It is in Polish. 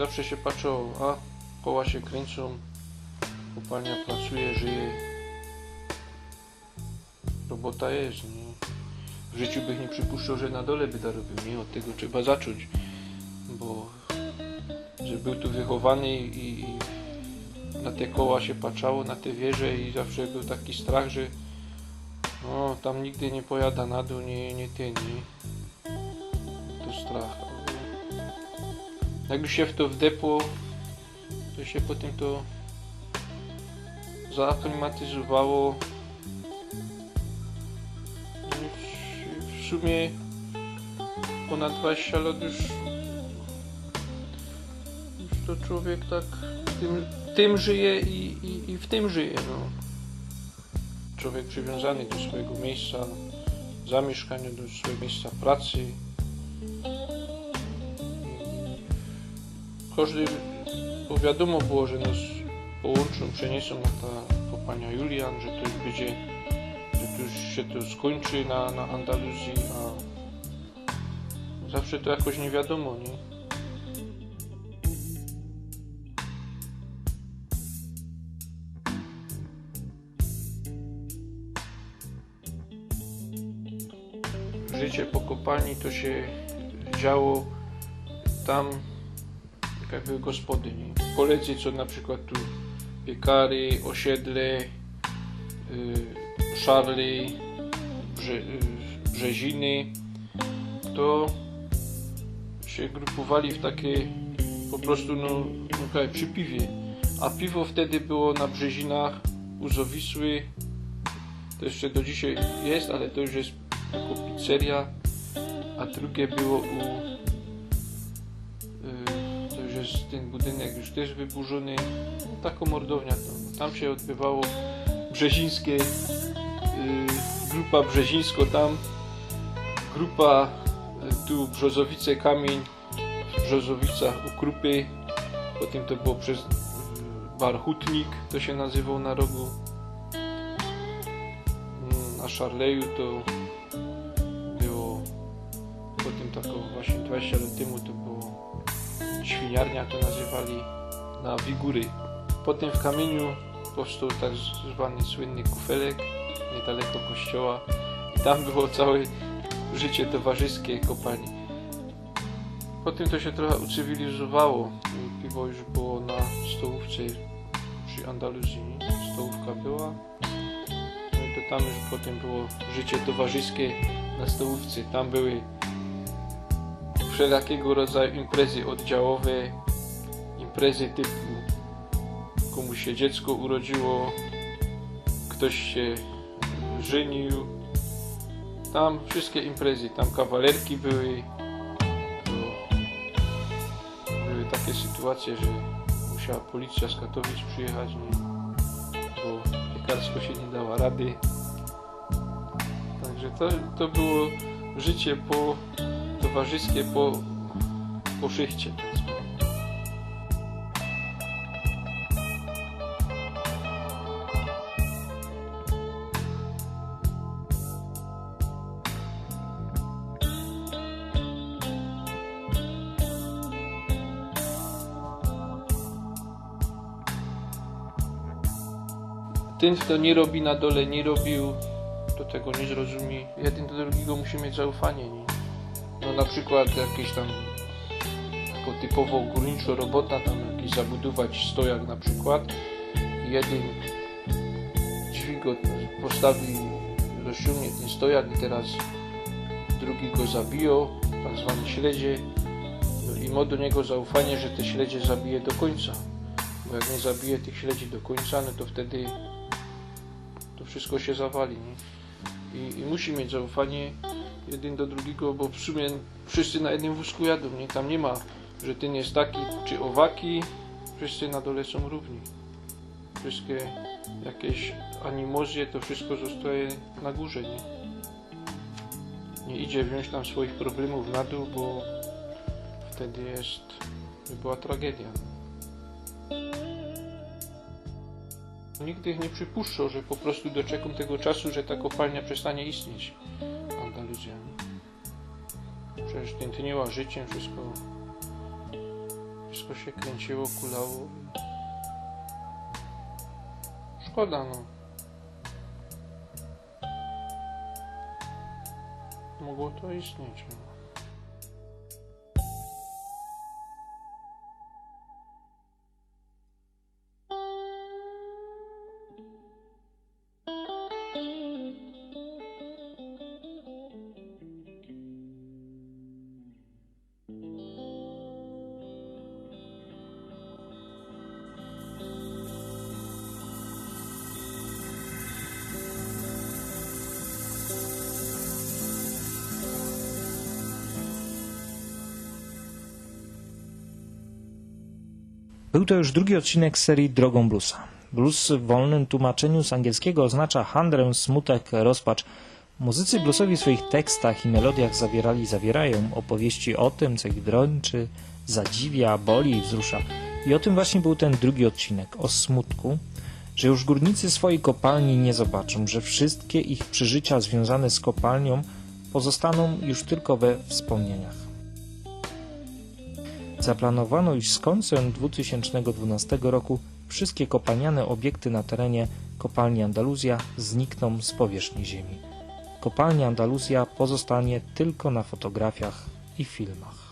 zawsze się patrzyło, a koła się kręcą, kopalnia pracuje, żyje. Robota jest, nie? W życiu bych nie przypuszczał, że na dole by robił, nie? Od tego trzeba zacząć, bo że był tu wychowany i, i na te koła się patrzało, na te wieże i zawsze był taki strach, że no, tam nigdy nie pojada na dół, nie, nie ten, nie? To strach. Jak już się w to wdepło, to się potem to zaaklimatyzowało. W sumie ponad 20 lat już, już to człowiek tak tym, tym żyje i, i, i w tym żyje. No. Człowiek przywiązany do swojego miejsca zamieszkania, do swojego miejsca pracy. Każdy, bo wiadomo było, że nas połączą, przeniosą na ta kopalnia Julian, że to będzie, że to już się to skończy na, na Andaluzji, a zawsze to jakoś nie wiadomo, nie? Życie po kopalni to się działo tam tak jakby gospody, nie? Koledzy, co na przykład tu piekary, osiedle, y, szarly, brze, y, brzeziny, to się grupowali w takie po prostu no, no przy piwie. A piwo wtedy było na Brzezinach u. To jeszcze do dzisiaj jest, ale to już jest jako pizzeria. A drugie było u ten budynek już też wyburzony. Taką mordownia to. Tam się odbywało brzezińskie, y, grupa brzezińsko tam, grupa y, tu Brzozowice Kamień, w Brzozowicach u Krupy, potem to było przez y, bar Hutnik, to się nazywał na rogu. Mm, Na Szarleju to było potem taką właśnie 20 lat temu to było świniarnia to nazywali na Wigury. Potem w kamieniu powstał tak zwany słynny kufelek niedaleko kościoła i tam było całe życie towarzyskie kopalni. Potem to się trochę ucywilizowało. Piwo już było na stołówce przy Andaluzji. Stołówka była. No i to tam już potem było życie towarzyskie na stołówce. Tam były wszelakiego rodzaju imprezy oddziałowe, imprezy typu komuś się dziecko urodziło, ktoś się żenił. Tam wszystkie imprezy, tam kawalerki były. Były takie sytuacje, że musiała policja z Katowic przyjechać, nie? bo piekarsko się nie dała rady. Także to, to było życie po towarzyskie po, po szychcie. powiedzmy. Ten, kto nie robi na dole, nie robił, to tego nie zrozumie. Jeden do drugiego musi mieć zaufanie. Nie? No na przykład jakieś tam jako typowo górniczo robota, tam jakiś zabudować stojak na przykład. Jeden dźwig postawi, rozciągnie ten stojak i teraz drugi go zabiją, tak zwany śledzie. No I ma do niego zaufanie, że te śledzie zabije do końca. Bo jak nie zabije tych śledzi do końca, no to wtedy to wszystko się zawali. Nie? I, I musi mieć zaufanie jeden do drugiego, bo w sumie wszyscy na jednym wózku jadą, nie? Tam nie ma, że ten jest taki czy owaki, wszyscy na dole są równi. Wszystkie jakieś animozje, to wszystko zostaje na górze, nie? Nie idzie wziąć tam swoich problemów na dół, bo wtedy jest, by była tragedia. Nigdy nie przypuszczał, że po prostu doczekam tego czasu, że ta kopalnia przestanie istnieć. Nie? Przecież tętniła życiem, wszystko. Wszystko się kręciło, kulało. Szkoda, no. Mogło to istnieć, no. Był to już drugi odcinek serii Drogą Bluesa. Blues w wolnym tłumaczeniu z angielskiego oznacza handrę, smutek, rozpacz. Muzycy bluesowi w swoich tekstach i melodiach zawierali, zawierają opowieści o tym, co ich dręczy, zadziwia, boli i wzrusza. I o tym właśnie był ten drugi odcinek, o smutku, że już górnicy swojej kopalni nie zobaczą, że wszystkie ich przeżycia związane z kopalnią pozostaną już tylko we wspomnieniach. Zaplanowano, iż z końcem 2012 roku wszystkie kopalniane obiekty na terenie kopalni Andaluzja znikną z powierzchni Ziemi. Kopalnia Andaluzja pozostanie tylko na fotografiach i filmach.